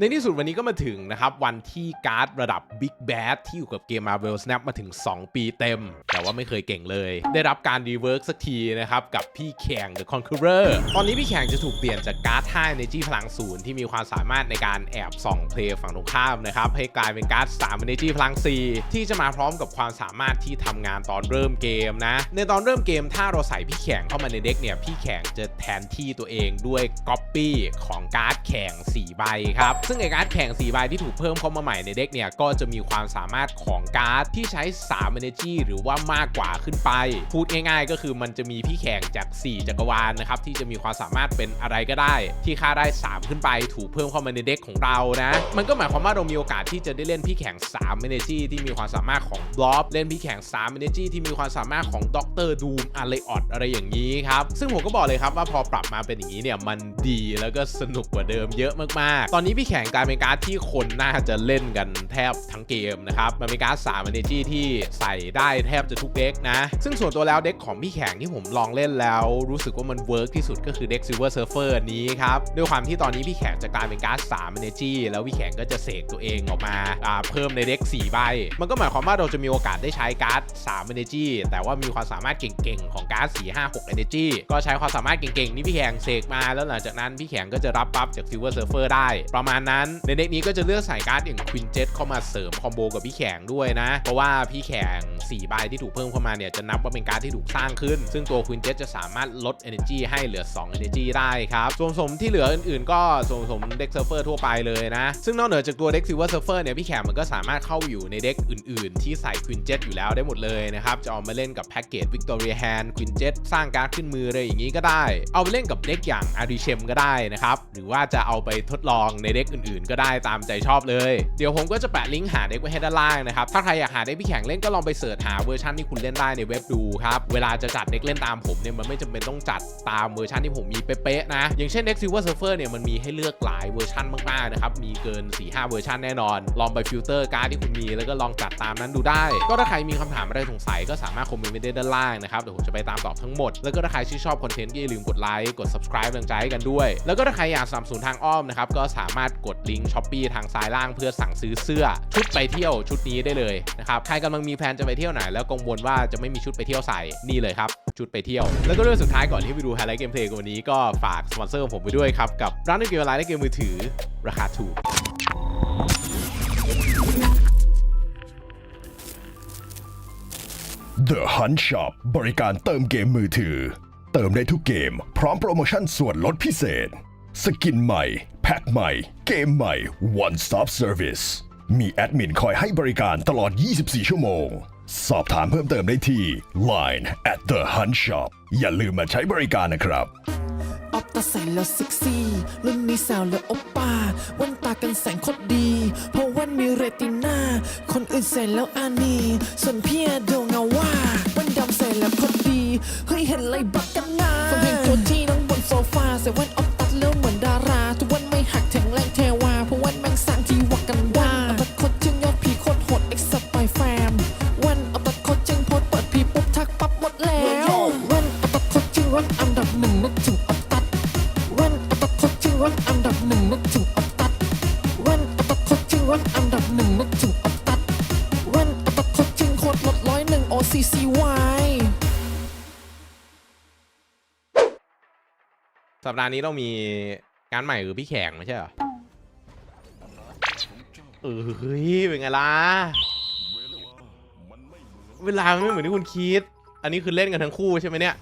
ในที่สุดวันนี้ก็มาถึงนะครับ วันที่การ์ดระดับ Big Bad ที่อยู่กับเกม Marvel Snap มาถึง 2 ปีเต็ม แต่ว่าไม่เคยเก่งเลย ได้รับการรีเวิร์กสักทีนะครับ กับพี่แข่ง The Conqueror ตอนนี้พี่แข่งจะถูกเปลี่ยนจากการ์ด5 Energy พลังศูนย์ที่มีความสามารถในการแอบส่องเพลย์ฝั่งตรงข้ามนะครับ ให้กลายเป็นการ์ด3 Energy พลัง 4 ที่จะมาพร้อมกับความสามารถที่ทำงานตอนเริ่มเกมนะ ในตอนเริ่มเกมถ้าเราใส่พี่แข่งเข้ามาในเด็กเนี่ยพี่แข่งจะแทนที่ตัวเองด้วยก๊อปปี้ของการ์ดแข่ง4ใบครับซึ่งไอการ์ดแข่ง4ใบที่ถูกเพิ่มเข้ามาใหม่ในเด็กเนี่ยก็จะมีความสามารถของการ์ดที่ใช้3 Energy หรือว่ามากกว่าขึ้นไป พูดง่ายๆ ก็คือมันจะมีพี่แข่งจาก 4 จักรวาลนะครับที่จะมีความสามารถเป็นอะไรก็ได้ ที่ค่าได้ 3 ขึ้นไปถูกเพิ่มเข้ามาในเด็กของเรานะมันก็หมายความว่าเรามีโอกาสที่จะได้เล่นพี่แข่ง3 Energy ที่มีความสามารถของบล็อบเล่นพี่แข่ง3 Energy ที่มีความสามารถของด็อกเตอร์ดูมอะไรออดอะไรอย่างนี้ครับซึ่งผมก็บอกเลยครับว่าพอปรับมาเป็นอย่างนี้เนี่ยมันดีแล้วก็สนุกกว่าเดิมเยอะมากๆ ตอนนี้พี่แข่งข่งกลายเป็นการ์ดที่คนน่าจะเล่นกันแทบทั้งเกมนะครับ มันเป็นการ์ด3 Energy ที่ใส่ได้แทบจะทุกเด็กนะ ซึ่งส่วนตัวแล้วเด็กของพี่แข่งที่ผมลองเล่นแล้วรู้สึกว่ามันเวิร์กที่สุดก็คือเด็ก Silver Surfer นี้ครับ ด้วยความที่ตอนนี้พี่แข่งจะกลายเป็นการ์ด3 Energy แล้วพี่แข่งก็จะเสกตัวเองออกมาอ่าเพิ่มในเด็ก4ใบ มันก็หมายความว่าเราจะมีโอกาสได้ใช้การ์ด3 Energy แต่ว่ามีความสามารถเก่งๆ ของการ์ด4 5 6 Energy ก็ใช้ความสามารถเก่งๆ นี่พี่แข่งเสกมา แล้วหลังจากนั้นพี่แข่งก็จะรับบัฟจาก Silver Surfer ได้ ประมาณนั้น ในเด็กนี้ก็จะเลือกใส่การ์ดอย่าง Queen Jet เข้ามาเสริมคอมโบกับพี่แข่งด้วยนะ เพราะว่าพี่แข่ง4ใบที่ถูกเพิ่มเข้ามาเนี่ยจะนับว่าเป็นการ์ดที่ถูกสร้างขึ้น ซึ่งตัว Queen Jet จะสามารถลด Energy ให้เหลือ 2 Energy ได้ครับส่วนผสมที่เหลืออื่นๆ ก็ส่วนผสมเด็กเซิร์ฟเฟอร์ทั่วไปเลยนะ ซึ่งนอกเหนือจากตัวเด็ก Silver Surfer เฟอร์เนี่ยพี่แข่งมันก็สามารถเข้าอยู่ในเด็กอื่นๆ ที่ใส่ Queen Jet อยู่แล้วได้หมดเลยนะครับ จะเอามาเล่นกับแพ็กเกจ Victoria Hand Queen Jet สร้างการ์ดขึ้นมืออะไรอย่างนี้ก็ได้ เอาไปเล่นกับเด็กอย่าง a r i c h e m ก็ได้นะครับ หรือว่าจะเอาไปทดลองในเด็กอนๆ ก็ได้ตามใจชอบเลย เดี๋ยวผมก็จะแปะลิงก์หาเด็กไว้ให้ด้านล่างนะครับ ถ้าใครอยากหาเด็กพี่แข่งเล่นก็ลองไปเสิร์ชหาเวอร์ชันที่คุณเล่นได้ในเว็บดูครับ เวลาจะจัดเด็กเล่นตามผมเนี่ยมันไม่จำเป็นต้องจัดตามเวอร์ชันที่ผมมีเป๊ะๆนะ อย่างเช่นเด็ก Silver Surfer เนี่ยมันมีให้เลือกหลายเวอร์ชันมากๆนะครับ มีเกิน 4-5 เวอร์ชันแน่นอน ลองไปฟิลเตอร์การ์ดที่คุณมีแล้วก็ลองจัดตามนั้นดูได้ ก็ถ้าใครมีคำถามอะไรสงสัยก็สามารถคอมเมนต์ไว้ได้ด้านล่างนะครับเดี๋ยวผมจะไปตามตอบทั้งหมด แล้วก็ถ้าใครชื่นชอบคอนเทนต์ก็อย่าลืมกดไลค์กด subscribe กำลังใจให้กันด้วย แล้วก็ถ้าใครอยากสนับสนุนทางอ้อมนะครับก็สามารถกดลิงก์ช้อปปีทางซ้ายล่างเพื่อสั่งซื้อเสื้อชุดไปเที่ยวชุดนี้ได้เลยนะครับใครกำลังมีแผนจะไปเที่ยวไหนแล้วกังวลว่าจะไม่มีชุดไปเที่ยวใส่นี่เลยครับชุดไปเที่ยว แล้วก็เรื่องสุดท้ายก่อนที่ไปดูไฮไลท์เกมเพลย์วันนี้ก็ฝากสปอนเซอร์ของผมไปด้วยครับกับร้านเล่นเกมออนไลน์และเกมมือถือราคาถูก The Hunt Shop บริการเติมเกมมือถือ เติมได้ทุกเกม พร้อมโปรโมชั่นส่วนลดพิเศษ สกินใหม่ พ็คใหม่ เกมใหม่ One Stop Service มีแอดมินคอยให้บริการตลอด 24 ชั่วโมง สอบถามเพิ่มเติมได้ที่ Line at the Hunt Shop อย่าลืมมาใช้บริการนะครับ ออฟตาใส่แล้วเซ็กซี่รุ่นนี้สาวแล้วโอปป้าแว่นตากันแสงโคตรดี เพราะแว่นมีเรติน่า คนอื่นใส่แล้วอานีส่วนพี่อะโดนเงาว่าแว่นดำใส่แล้วโคตรดี เฮ้ยเห็นไรบักกันนะฟังเพลงตัวที่นั่งบนโซฟาใส่แว่นออฟตัดแล้วเหมือนดารา สัปดาห์นี้เรามีงานใหม่คือพี่แข่งไม่ใช่เหรอเออเฮ้ยเป็นไงล่ะ เวลามันไม่เหมือนที่คุณคิด อันนี้คือเล่นกันทั้งคู่ใช่ไหมเนี่ย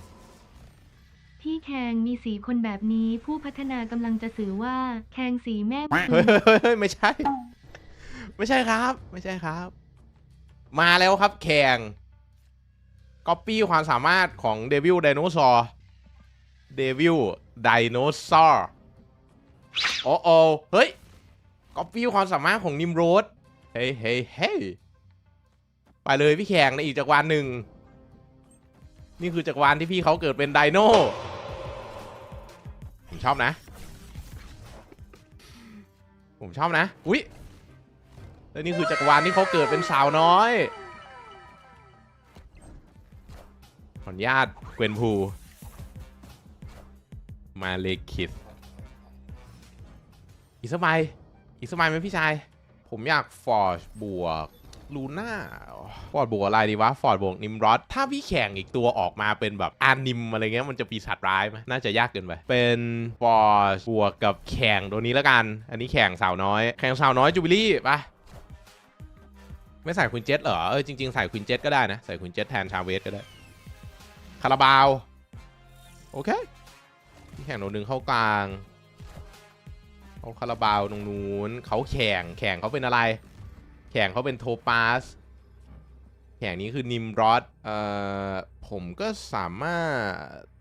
พี่แคงมีสีคนแบบนี้ผู้พัฒนากำลังจะสื่อว่าแคงสีแม่เฮ้ยเฮ้ยเฮ้ยไม่ใช่ ไม่ใช่ครับ ไม่ใช่ครับ มาแล้วครับแข่งก๊อปปี้ความสามารถของเดวิลไดโนเสาร์เดวิล ไดโนเสาร์โอ้โอเฮ้ยก๊อปปี้ความสามารถของนิมโรดเฮ้ยเฮ้ยเฮ้ยไปเลยพี่แข่งในอีกจักรวาลหนึ่ง นี่คือจักรวาลที่พี่เขาเกิดเป็นไดโนผมชอบนะ ผมชอบนะ อุ๊ยแล้วนี่คือจักรวาลที่เขาเกิดเป็นสาวน้อย ขออนุญาตเกวนพู มาเลคิสอีกสักใบอีกสมัยไหมพี่ชาย ผมอยากฟอร์ดบวกลูน่าฟอร์ดบวกอะไรดีวะ ฟอร์ดบวกนิมรอดถ้าพี่แข่งอีกตัวออกมาเป็นแบบอานิมอะไรเงี้ยมันจะปีศาจร้ายไหมน่าจะยากเกินไป เป็นฟอร์ดบวกกับแข่งตัวนี้แล้วกัน อันนี้แข่งสาวน้อย แข่งสาวน้อยจูบิลี่ปะไม่ใส่ควินเจ็ตเหรอ เออจริงๆ ใส่ควินเจ็ตก็ได้นะ ใส่ควินเจ็ตแทนชาเวสก็ได้ คาราบาว โอเค พี่แข่งโดนดึงเข้ากลางเขาคาราบาวตรงนู้นเขาแข่งแข่งเขาเป็นอะไร แข่งเขาเป็นโทปาสแข่งนี้คือนิมรอดเอ่อผมก็สามารถ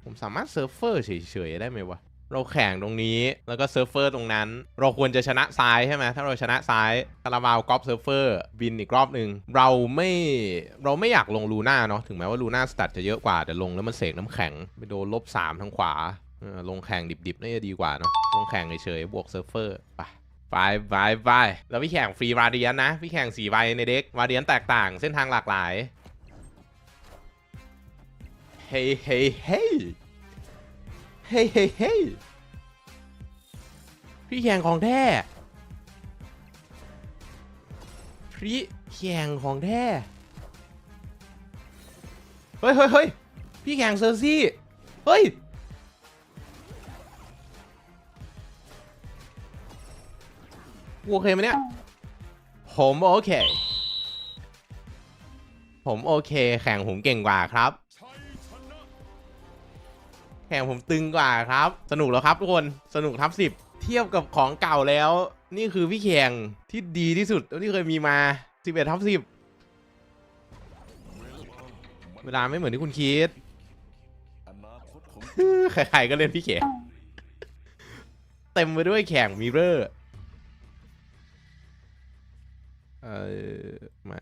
ผมสามารถเซิร์ฟเฟอร์เฉยๆได้ไหมวะเราแข่งตรงนี้แล้วก็เซิร์ฟเฟอร์ตรงนั้น เราควรจะชนะซ้ายใช่ไหมถ้าเราชนะซ้ายคาราบาวกอล์ฟเซิร์ฟเฟอร์บินอีกรอบหนึ่งเราไม่เราไม่อยากลงลูน่าเนาะถึงแม้ว่าลูน่าสตัดจะเยอะกว่าแต่ลงแล้วมันเสกน้ำแข็งไปโดนลบสามทางขวา ลงแข่งดิบๆน่าจะดีกว่าเนาะลงแข่งเฉยๆบวกเซิร์ฟเฟอร์ไปไปไปไปแล้วพี่แข่งฟรีวาเดียนนะ พี่แข่ง4ใบในเด็กวาเดียนแตกต่างเส้นทางหลากหลายเฮ้ยเฮ้ยเฮ้ยเฮ้ยเฮ้ยเฮ้ยพี่แข่งของแท้พี่แข่งของแท้เฮ้ยเฮ้ยเฮ้ยพี่แข่งเซอร์ซี่ เฮ้ย โอเคไหมเนี่ย ผมโอเค ผมโอเค แข่งผมเก่งกว่าครับ แข่งผมตึงกว่าครับ สนุกแล้วครับทุกคน สนุกทับสิบ เทียบกับของเก่าแล้ว นี่คือพี่แข่งที่ดีที่สุดที่เคยมีมา11ทับสิบ เวลาไม่เหมือนที่คุณคิด ใครๆก็เล่นพี่แข่งเต็มไปด้วยแข่งมิเรอร์ เออม่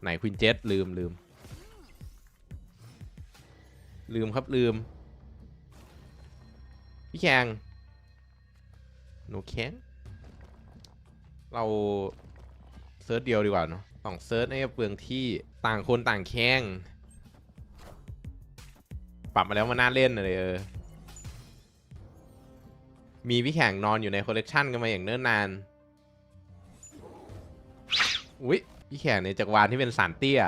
ไหนควินเจ็ตลืมลืม ลืมครับลืม พี่แขงหนูแข้งเราเซิร์ชเดียวดีกว่าเนาะต้องเซิร์ชให้เปลืองที่ต่างคนต่างแข้งปรับมาแล้วมันน่าเล่นเลยเออ มีพี่แข่งนอนอยู่ในคอลเลกชันกันมาอย่างเนิ่นนาน อุ้ยพี่แข่งในจักรวาลที่เป็นสารเตี้ย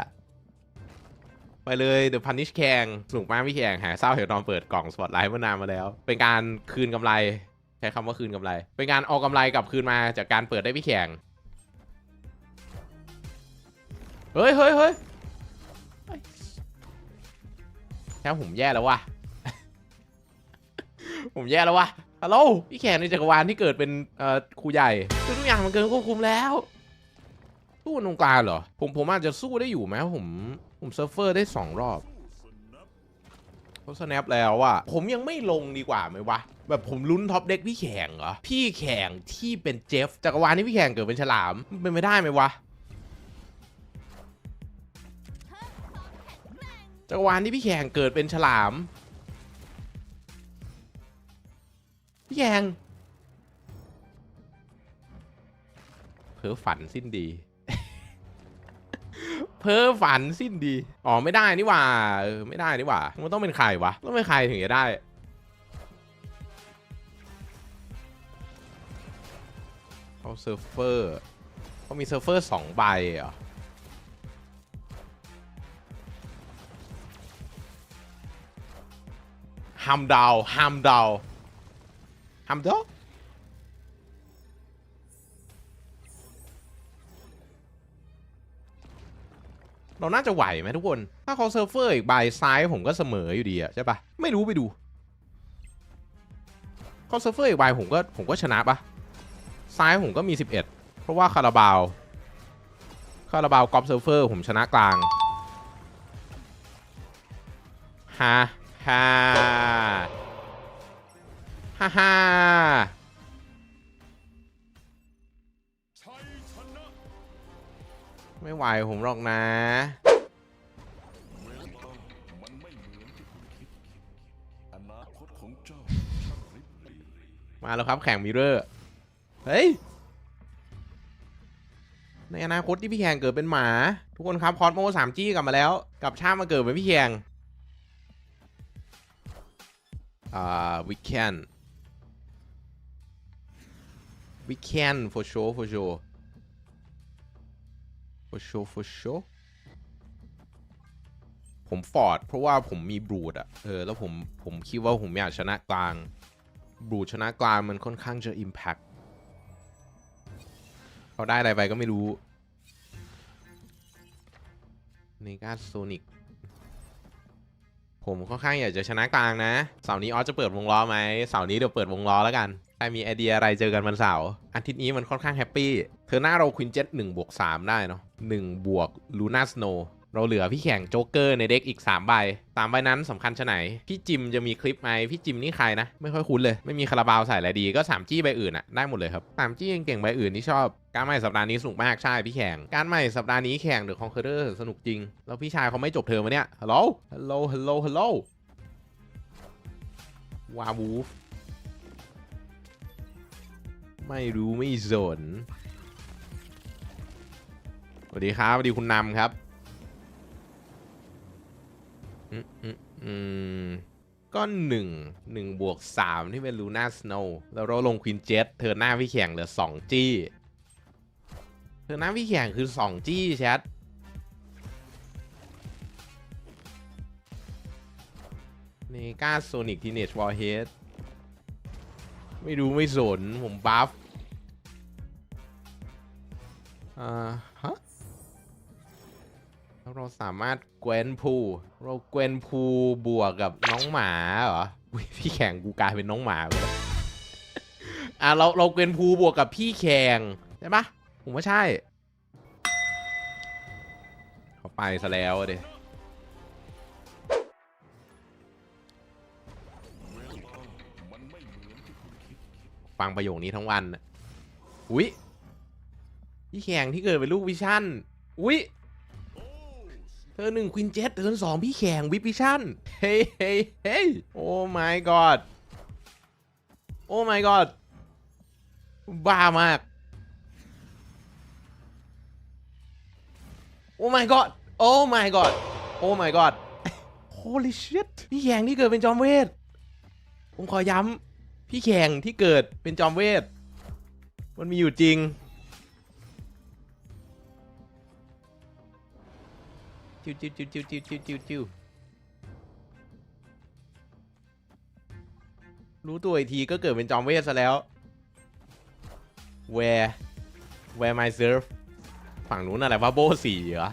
ไปเลยเดอะพันนิชแข่งสนุกมากพี่แข่งหาเศร้าเห็นตอนเปิดกล่องสปอตไลท์เมื่อนานมาแล้ว เป็นการคืนกำไรใช้คำว่าคืนกำไร เป็นการเอากำไรกลับคืนมาจากการเปิดได้พี่แข่งเฮ้ยเฮ้ยเฮ้ยแค่ผมแย่แล้ววะผมแย่แล้ววะฮัลโหลพี่แข่งในจักรวาลที่เกิดเป็นเอ่อครูใหญ่ทุกอย่างมันเกินควบคุมแล้ว สู้ตรงกลางเหรอ ผมผมอาจจะสู้ได้อยู่ไหมผมผมเซิร์ฟเฟอร์ได้สองรอบเขาสแนปแล้วอะผมยังไม่ลงดีกว่าไหมวะ แบบผมลุ้นท็อปเด็กพี่แข่งเหรอ พี่แข่งที่เป็นเจฟจักรวาลที่พี่แข่งเกิดเป็นฉลามมันเป็นไม่ได้ไหมวะจักรวาลที่พี่แข่งเกิดเป็นฉลาม พี่แข่งเพ้อฝันสิ้นดี เพ้อฝันสิ้นดี อ๋อไม่ได้นี่หว่าเออไม่ได้นี่หว่า มันต้องเป็นใครวะ ต้องเป็นใครถึงจะได้เขาเซิร์ฟเฟอร์เขามีเซิร์ฟเฟอร์สองใบเหรอฮัมดาวฮัมดาวฮัมดาว เราน่าจะไหวไหมทุกคน ถ้าเขาเซิร์ฟเฟอร์อีกใบซ้ายผมก็เสมออยู่ดีอะใช่ปะไม่รู้ไปดูเขาเซิร์ฟเฟอร์อีกใบผมก็ผมก็ชนะปะซ้ายผมก็มี 11 เพราะว่าคาราบาวคาราบาวกอล์ฟเซิร์ฟเฟอร์ผมชนะกลางฮ่าฮ่าฮ่าฮ่า ไม่ไหวผมหรอกนะอนาคตของเจ้ามาแล้วครับแข่งมิเรอร์ เฮ้ย ในอนาคตที่พี่แข่งเกิดเป็นหมา ทุกคนครับคอสโม 3G กลับมาแล้ว กลับชาติมาเกิดเป็นพี่แข่งอ่าวิกแคน we can for sure for sure for sure for sure ผมฟอร์ดเพราะว่าผมมีบรูดอะเออแล้วผมผมคิดว่าผมอยากชนะกลางบรูดชนะกลางมันค่อนข้างจะ impact เขาได้อะไรไปก็ไม่รู้เนกาโซนิกผมค่อนข้างอยากจะชนะกลางนะ เสาร์นี้ออสจะเปิดวงล้อไหมเสาร์นี้เดี๋ยวเปิดวงล้อแล้วกัน รมีไอเดียอะไรเจอกันวันเสาร์อาทิตย์นี้มันค่อนข้างแฮปปี้ เธอหน้าเราควินเจ็ตหนึ่งบวกสามได้เนาะหนึ่งบวกลูน่าสโนเราเหลือพี่แข่งโจ๊กเกอร์ในเด็กอีก 3 ใบสามใบนั้นสำคัญชะไหน พี่จิมจะมีคลิปไหมพี่จิมนี่ใครนะ ไม่ค่อยคุ้นเลย ไม่มีคาราบาวใส่อะไรดีก็ 3 จี้ใบอื่นอะได้หมดเลยครับ3จี้เก่งใบอื่นที่ชอบ การใหม่สัปดาห์นี้สนุกมากใช่พี่แข่ง การใหม่สัปดาห์นี้แข่งเดอะคอนเคอร์เรอร์สนุกจริง แล้วพี่ชายเขาไม่จบเทอมวะเนี่ยฮัลโหลฮัลโหลฮัลโหลฮัลโหลวาวูฟ ไม่รู้ไม่สนสวัสดีครับสวัสดีคุณนำครับอืมอืมอืมก็หนึ่งหนึ่งบวกสามที่เป็นลูน่าสโนว์แล้วเราลงควินเจ็ตเธอหน้าพี่แข่งเหลือสองจี้ เธอหน้าพี่แข่งคือสองจี้แชทเนกาโซนิกทีเนจวอลเฮดไม่รู้ไม่สน ผมบัฟ อ่าฮะแล้วเราสามารถเกวนพูเราเกวนพูบวกกับน้องหมาเหรอพี่แข่งกูกลายเป็นน้องหมาไปแล้วอะเราเราเกวนพูบวกกับพี่แข่งใช่ปะผมว่าใช่เขาไปซะแล้วเดยฟังประโยคนี้ทั้งวันน่ะอุ๊ย พี่แข่งที่เกิดเป็นลูกวิชั่น อุ๊ยเธอหนึ่งควินเจ็ตเธอสองพี่แข่งวิปวิชั่น เฮ้ยเฮ้ยเฮ้ยโอ้ my god โอ้ my god บ้ามาก โอ้ my god โอ้ my god โอ้ my god holy shit พี่แข่งที่เกิดเป็นจอมเวท ผมขอย้ำพี่แข่งที่เกิดเป็นจอมเวท มันมีอยู่จริง จิ้วจิ้วจิ้วจิ้วจิ้วจิ้วจิ้วจิ้วรู้ตัวอีกทีก็เกิดเป็นจอมเวทซะแล้ว where where myself ฝั่งนู้นอะไรวะโบสี่เหรอ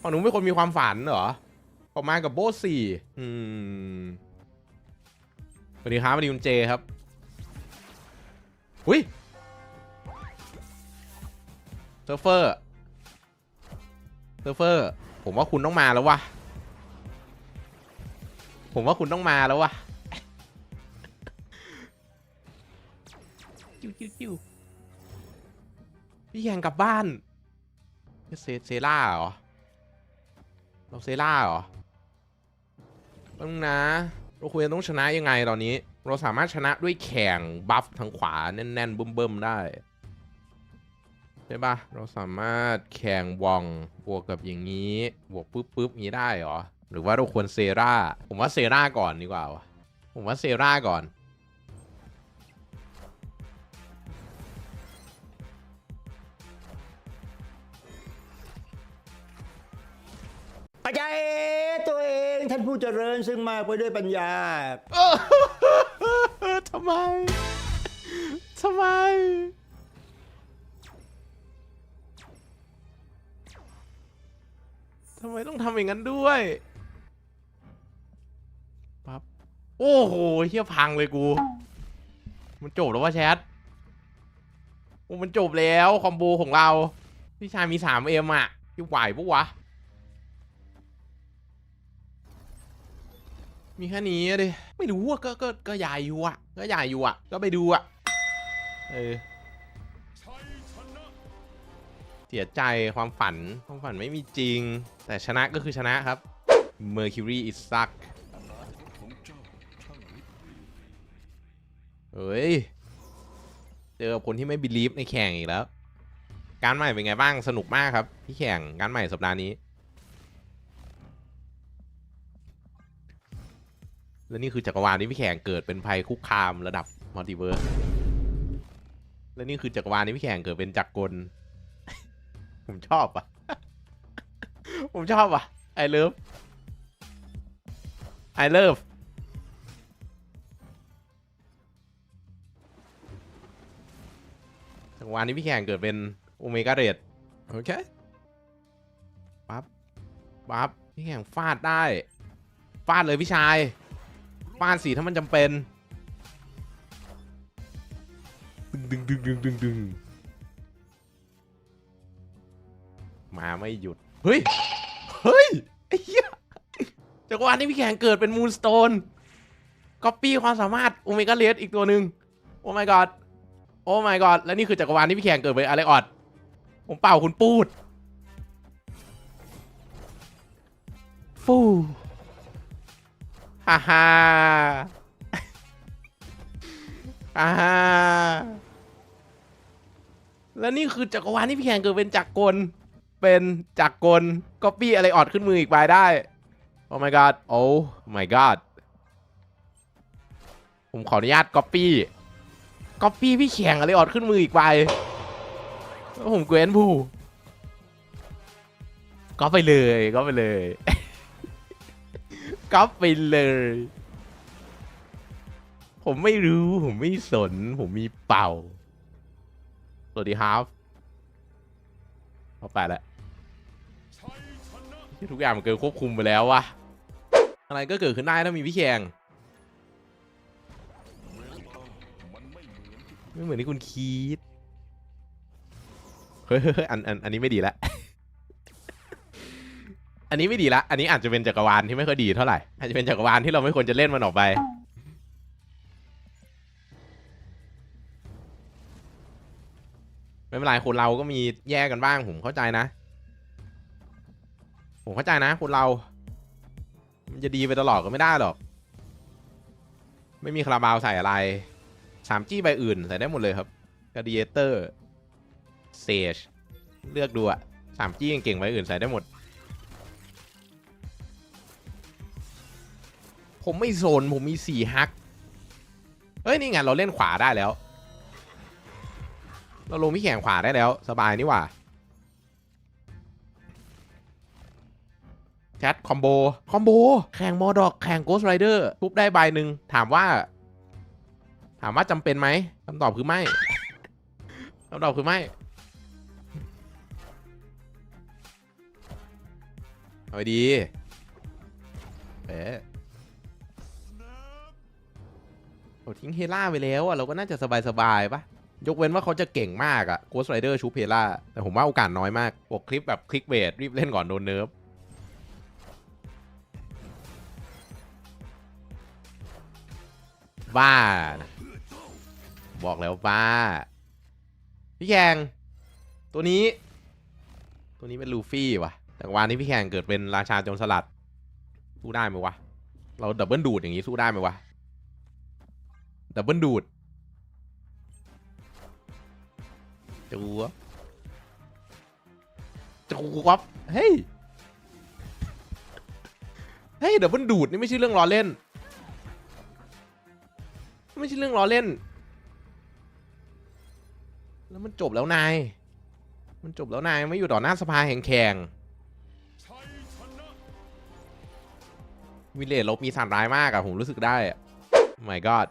ฝั่งนู้นเป็นคนมีความฝันเหรอออกมากับโบสี่อืมสวัสดีครับสวัสดีคุณเจครับหุ้ยเซิร์ฟเฟอร์ ซิร์ฟเฟอร์ ผมว่าคุณต้องมาแล้ววะผมว่าคุณต้องมาแล้ววะจิ้วจิ้วจิ้วพี่แข่งกลับบ้านเซเซล่าเหรอ เราเซล่าเหรอต้องนะเราควรจะต้องชนะยังไงตอนนี้ เราสามารถชนะด้วยแข่งบัฟทางขวาแน่นๆ บึ้มๆได้ ใช่ปะเราสามารถแข่งวองบวกกับอย่างนี้บวกปุ๊บปุ๊บนี้ได้เหรอ หรือว่าเราควรเซราผมว่าเซราก่อนดีกว่าวะผมว่าเซราก่อน อาจารย์ตัวเองท่านผู้เจริญซึ่งมากไปด้วยปัญญา ทำไม ทำไมำไมต้องทำอย่างนั้นด้วยปั๊บโอ้โหเฮียพังเลยกู มันจบแล้วว่าแชทโอ้มันจบแล้วคอมโบของเรา พี่ชายมี 3M อะพี่ไหวปะวะ มีแค่นี้ดิ ไม่รู้อะก็ก็ก็ใหญ่อยู่อะ ก็ใหญ่อยู่อะ ก็ไปดูอะ เออ สียใจความฝันความฝันไม่มีจริง แต่ชนะก็คือชนะครับ Mercury is suck เฮ้ย เจอคนที่ไม่ believe ในแข่งอีกแล้ว การใหม่เป็นไงบ้างสนุกมากครับ ที่แข่งการใหม่สัปดาห์นี้ และนี่คือจักรวาลที่พี่แข่งเกิดเป็นภัยคุกคามระดับมัลติเวิร์สและนี่คือจักรวาลที่พี่แข่งเกิดเป็นจักรกล ผมชอบอะ ผมชอบอะ I love I love จักรวาลนี้พี่แข่งเกิดเป็นโอเมก้าเรดโอเคปั๊บปั๊บพี่แข่งฟาดได้ ฟาดเลยพี่ชาย ฟาดสิถ้ามันจำเป็น ดึงดึงดึงดึงดึง มาไม่หยุด เฮ้ย เฮ้ยไอ้เหี้ยจักรวาลนี้พี่แข่งเกิดเป็นมูนสโตนก๊อปปี้ความสามารถโอเมก้าเลสอีกตัวหนึ่งโอ้ my god โอ้ my god และนี่คือจักรวาลที่พี่แข่งเกิดเป็นอะไรออดผมเป่าคุณปูด ฟูฮ่าฮ่าฮ่าฮ่าและนี่คือจักรวาลที่พี่แข่งเกิดเป็นจักรกล เป็นจักรกลก๊อปปี้อะไรออดขึ้นมืออีกใบได้ โอ้ my god โอ้ my god ผมขออนุญาตก๊อปปี้ก๊อปปี้พี่แข่งอะไรออดขึ้นมืออีกใบแล้วผมเกวนผู้ก็ไปเลยก็ไปเลยก็ไปเลย ผมไม่รู้ ผมไม่สน ผมมีเป่า สวัสดีครับ เอาไปแล้วทุกอย่างมันเกินควบคุมไปแล้ววะอะไรก็เกิดขึ้นได้ถ้ามีพี่แขงไม่เหมือนที่คุณคิดเฮ้ยอันอันอันนี้ไม่ดีละ อันนี้ไม่ดีละ อันนี้อาจจะเป็นจักรวาลที่ไม่ค่อยดีเท่าไหร่ อาจจะเป็นจักรวาลที่เราไม่ควรจะเล่นมันออกไป ไม่เป็นไรคนเราก็มีแย่กันบ้างผมเข้าใจนะ ผมเข้าใจนะคนเรา มันจะดีไปตลอดก็ไม่ได้หรอก ไม่มีคาราบาวใส่อะไรสามจี้ใบอื่นใส่ได้หมดเลยครับก a ด i เ t เตอร์เซจเลือกดูอะสามจี้เก่งๆใบอื่นใส่ได้หมด ผมไม่โซนผมมีสี่ฮักเฮ้ยนี่ไงเราเล่นขวาได้แล้ว เราลงพี่แข่งขวาได้แล้ว สบายนี่หว่าแชทคอมโบ คอมโบ แข่งมอดอก แข่งโกสไรเดอร์ทุบได้ใบหนึ่ง ถามว่า ถามว่าจำเป็นไหมคำตอบคือไม่คำตอบคือไม่เอาไปดี เอ๊ะเราทิ้งเฮล่าไปแล้วอะเราก็น่าจะสบายๆปะ ยกเว้นว่าเขาจะเก่งมากอะโกสไรเดอร์ชูเฮล่าแต่ผมว่าโอกาสน้อยมากบวกคลิปแบบคลิกเบสรีบเล่นก่อนโดนเนิร์ฟบ้า บอกแล้วบ้า พี่แข่งตัวนี้ ตัวนี้เป็นลูฟี่วะแต่วานนี้พี่แข่งเกิดเป็นราชาโจรสลัด สู้ได้ไหมวะ เราดับเบิลดูดอย่างนี้สู้ได้ไหมวะดับเบิลดูด จูวบจูบเฮ้ย เฮ้ยเดับเบิลดูดนี่ไม่ใช่เรื่องล้อเล่น ไม่ใช่เรื่องล้อเล่น แล้วมันจบแล้วนาย มันจบแล้วนายไม่อยู่ต่อหน้าสภาแห่งแข่งวิเลจลบมีสารร้ายมากอะผมรู้สึกได้อะ my god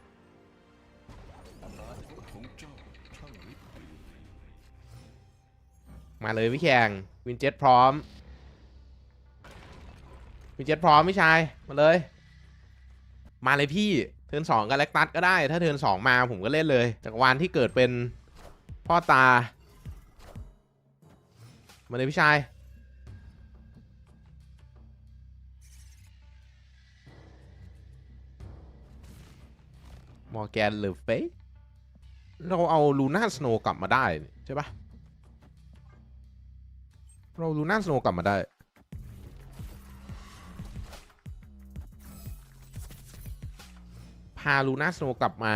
มาเลยพี่แข่งวินเจ็ตพร้อม วินเจ็ตพร้อมพี่ชาย มาเลย มาเลยพี่ เทิร์นสองกับแลคตัสก็ได้ ถ้าเทิร์นสองมาผมก็เล่นเลย จักรวาลที่เกิดเป็นพ่อตา มาเลยพี่ชายมอร์แกนหรือเฟยเราเอาลูน่าสโนกลับมาได้ใช่ปะ เราลูน่าสโนกลับมาได้พาลูน่าสโนกลับมา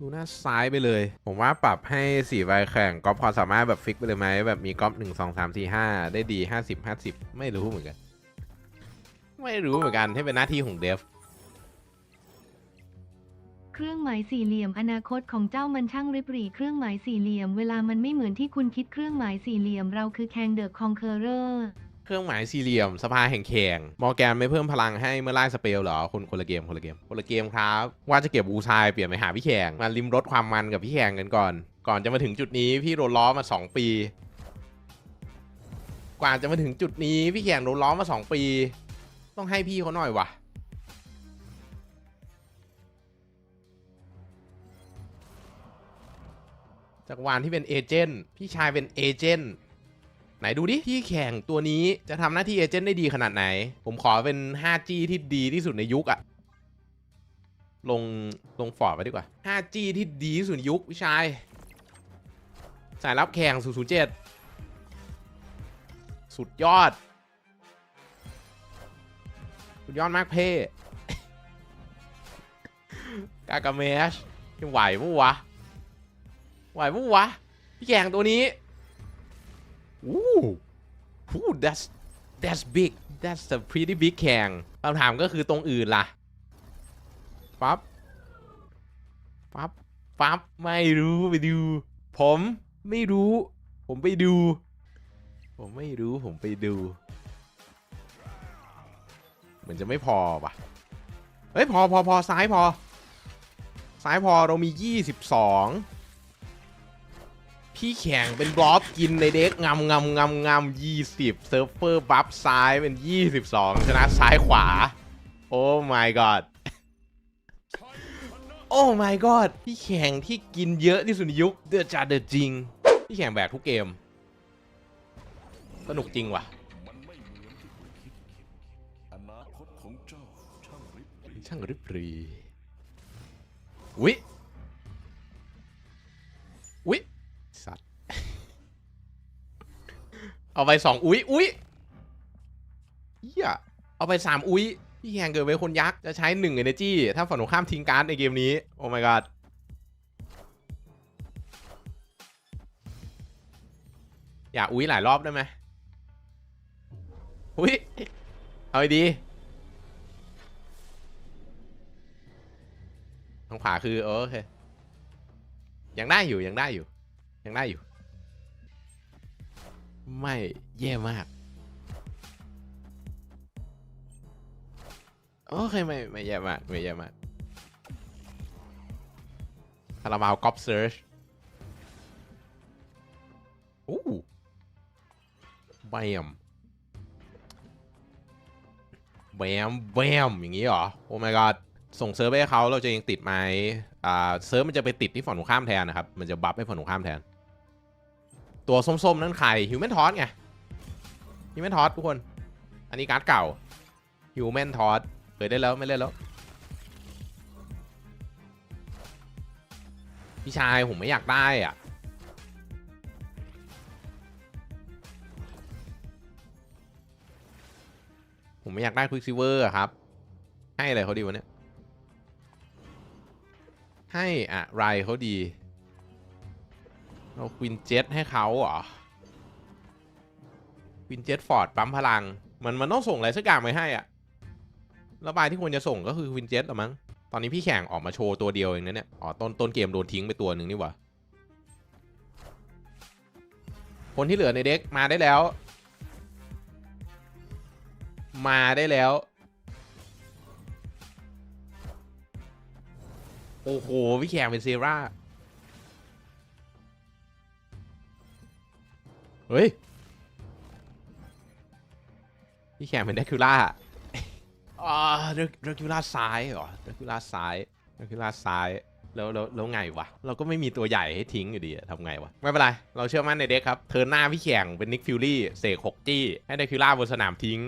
ลูน่าซ้ายไปเลย ผมว่าปรับให้สี่ใบแข่งก๊อปพอสามารถแบบฟิกไปเลยไหมแบบมีก๊อปหนึ่งสองสามสี่ห้าได้ดีห้าสิบห้าสิบไม่รู้เหมือนกัน ไม่รู้เหมือนกันให้เป็นหน้าที่ของเดฟ เครื่องหมายสี่เหลี่ยมอนาคตของเจ้ามันช่างริบหรี่เครื่องหมายสี่เหลี่ยมเวลามันไม่เหมือนที่คุณคิดเครื่องหมายสี่เหลี่ยมเราคือแคงเดอะคองเคอร์เรอร์เครื่องหมายสี่เหลี่ยมสภาแห่งแข่งมอร์แกนไม่เพิ่มพลังให้เมื่อไล่สเปลเหรอคนคนละเกมคนละเกมคนละเกมครับ ว่าจะเก็บอูซายเปลี่ยนไปหาพี่แข่งมาริมรถความมันกับพี่แข่งกันก่อน ก่อนจะมาถึงจุดนี้พี่โดนล้อมา 2 ปี กว่าจะมาถึงจุดนี้พี่แข่งโดนล้อมา 2 ปี ต้องให้พี่เขาหน่อยวะ จากวานที่เป็นเอเจนต์พี่ชายเป็นเอเจนต์ไหนดูดิที่แข่งตัวนี้จะทำหน้าที่เอเจนต์ได้ดีขนาดไหน ผมขอเป็น 5G ที่ดีที่สุดในยุคอะลงลงฟอร์ดไปดีกว่า 5G ที่ดีที่สุดในยุคพี่ชายสายรับแข่ง007 สุดยอด สุดยอดมากเพ่กากาเมชยังไหวมั้วะ ไหวมั้วะ พี่แข่งตัวนี้ Ooh, Ooh that's that's big that's a pretty big แข่งคำถามก็คือตรงอื่นล่ะ ปั๊บ ปั๊บ ปั๊บ ไม่รู้ไปดู ผมไม่รู้ ผมไปดู ผมไม่รู้ผมไปดู เหมือนจะไม่พอป่ะ เฮ้ย พอพอพอซ้ายพอ ซ้ายพอเรามี 22 พี่แข่งเป็นบล็อบกินในเด็กงำงำงำงำยี่สิบเซิร์ฟเวอร์บัฟซ้ายเป็นยี่สิบสองชนะซ้ายขวา โอ้ my god โอ้ my god พี่แข่งที่กินเยอะที่สุดในยุคเดือดจัดเดือดจริง พี่แข่งแบกทุกเกม สนุกจริงว่ะมันไม่เหมือ เอาไปสองอุ๊ยอุ๊ยเฮียเอาไปสามอุ๊ยพี่แข่งเกิดไว้คนยักษ์จะใช้หนึ่ง energy ถ้าฝั่งตรงข้ามทิ้งการ์ดในเกมนี้ โอ้ my god อยากอุ๊ยหลายรอบได้ไหมอุ๊ยเอาดีทางขวาคือโอเคยังได้อยู่ยังได้อยู่ ยังได้อยู่ ไม่แย่มาก โอเคไม่ไม่แย่มาก ไม่แย่มากคาราบาวก๊อปเซิร์ชอู้แบมแบมแบมอย่างนี้เหรอ โอ้ my god ส่งเซิร์ฟให้เขาเราจะยังติดไหมอ่าเซิร์ฟมันจะไปติดที่ฝั่งตรงข้ามแทนนะครับ มันจะบัฟให้ฝั่งตรงข้ามแทน ตัวส้มๆ นั่นใครฮิวแมนทอสไงฮิวแมนทอสทุกคน อันนี้การ์ดเก่าฮิวแมนทอสเคยได้แล้วไม่เล่นแล้ว พี่ชาย ผมไม่อยากได้อะผมไม่อยากได้ควิกซิเวอร์ครับ ให้อะไรเขาดีวะเนี่ย ให้อะไรเขาดี เราควินเจ็ตให้เขาเหรอควินเจ็ตฟอร์ดปั๊มพลัง มันมันต้องส่งอะไรสักอย่างไปให้อะแล้วบายที่ควรจะส่งก็คือควินเจ็ตหรอมั้ง ตอนนี้พี่แข่งออกมาโชว์ตัวเดียวเองนะเนี่ย อ๋อต้นต้นเกมโดนทิ้งไปตัวหนึ่งนี่หว่า คนที่เหลือในเด็กมาได้แล้ว มาได้แล้ว โอ้โห พี่แข่งเป็นเซรา เฮ้ย พี่แข่งเป็นเดคิล่าอ่าเดคิล่าซ้ายเหรอเดคิล่าซ้ายเดคิล่าซ้ายแล้วแล้วแล้วไงวะ เราก็ไม่มีตัวใหญ่ให้ทิ้งอยู่ดีทำไงวะ ไม่เป็นไร เราเชื่อมั่นในเด็กครับ เทิร์นหน้าพี่แข่งเป็นนิกฟิลลี่เสกหกจี้ ให้เดคิล่าบนสนามทิ้ง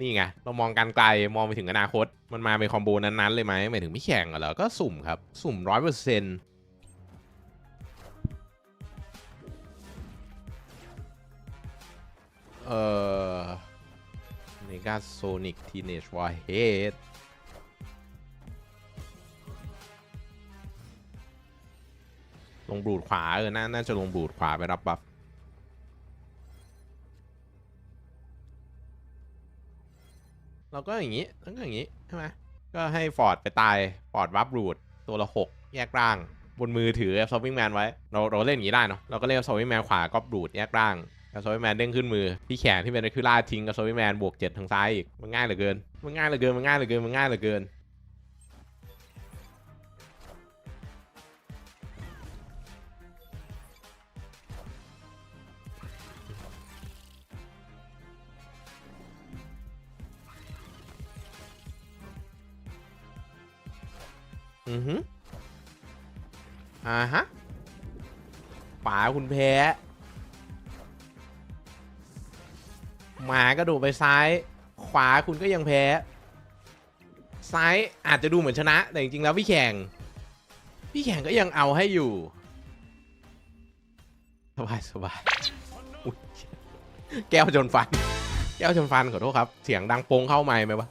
นี่ไง เรามองการไกลมองไปถึงอนาคต มันมาเป็นคอมโบนั้นๆเลยไหมหมายถึงไม่แข่งเหรอ ก็สุ่มครับ สุ่มร้อยเปอร์เซ็นต์ เอ่อเมกาโซนิกทีเนจวอร์เฮดลงบูดขวา เออ น่า น่าจะลงบูดขวาไปรับบัฟเราก็อย่างนี้แล้วก็อย่างนี้ ใช่ไหมก็ให้ฟอร์ดไปตาย ฟอร์ดวับรูดตัวละหกแยกร่าง บนมือถือ absorbing man ไว้ เราเราเล่นอย่างนี้ได้เนาะ เราก็เล่น absorbing man ขวาก็ดูดแยกร่าง absorbing man เด้งขึ้นมือพี่แขนที่เป็นคือล่าทิ้ง absorbing man บวกเจ็ดทางซ้ายอีกมันง่ายเหลือเกินมันง่ายเหลือเกินมันง่ายเหลือเกินมันง่ายเหลือเกินอือฮึอ่าฮะขวาคุณแพ้ หากระโดดไปซ้าย ขวาคุณก็ยังแพ้ ซ้ายอาจจะดูเหมือนชนะ แต่จริงๆแล้วพี่แข่ง พี่แข่งก็ยังเอาให้อยู่ สบายสบายแก้วจนฟัน แก้วจนฟันขอโทษครับ เสียงดังโปงเข้าไมค์ไหมวะ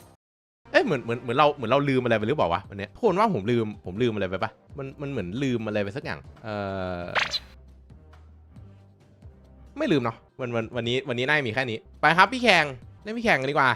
เอ้ยเหมือนเหมือนเหมือนเราเหมือนเราลืมอะไรไปหรือเปล่าวะวันนี้ยโทษว่าผมลืมผมลืมอะไรไปปะมันมันเหมือนลืมอะไรไปสักอย่าง เออไม่ลืมเนาะ วันวันวันนี้วันนี้น่าจะมีแค่นี้ ไปครับพี่แข่งเล่นพี่แข่งกันดีกว่า